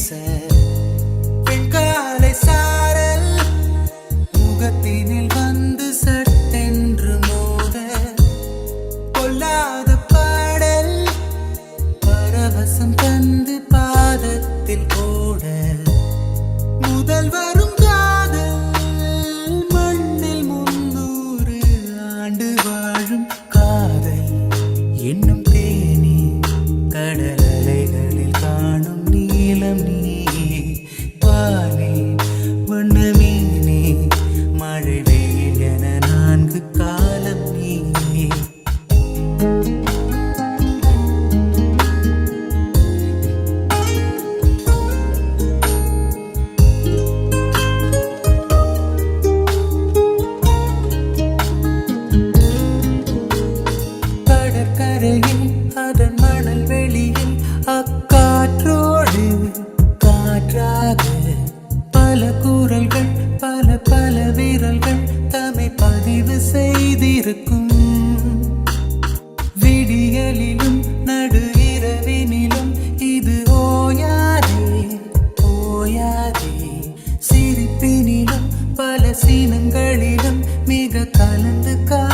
பேச பெண்காலை சாரல் முகத்தினில் வந்து சட்டென்று மோத பொல்லாத பாடல் பரவசம் தந்து பாதத்தில் ஓட முதல் வரும் காதல் மண்ணில் முன்னூறு ஆண்டு வாழும் காதல் என்னும் ஜன்னல் வெளியில் அக்காற்றோடு காற்றாக பல குரல்கள் பல பல விரல்கள் தம்மை பதிவு செய்திருக்கும். விடியலிலும் நடு இரவினிலும் இது ஓயாதே ஓயாதே. சிரிப்பினிலும் பல சீனங்களிலும் மிக கலந்து கா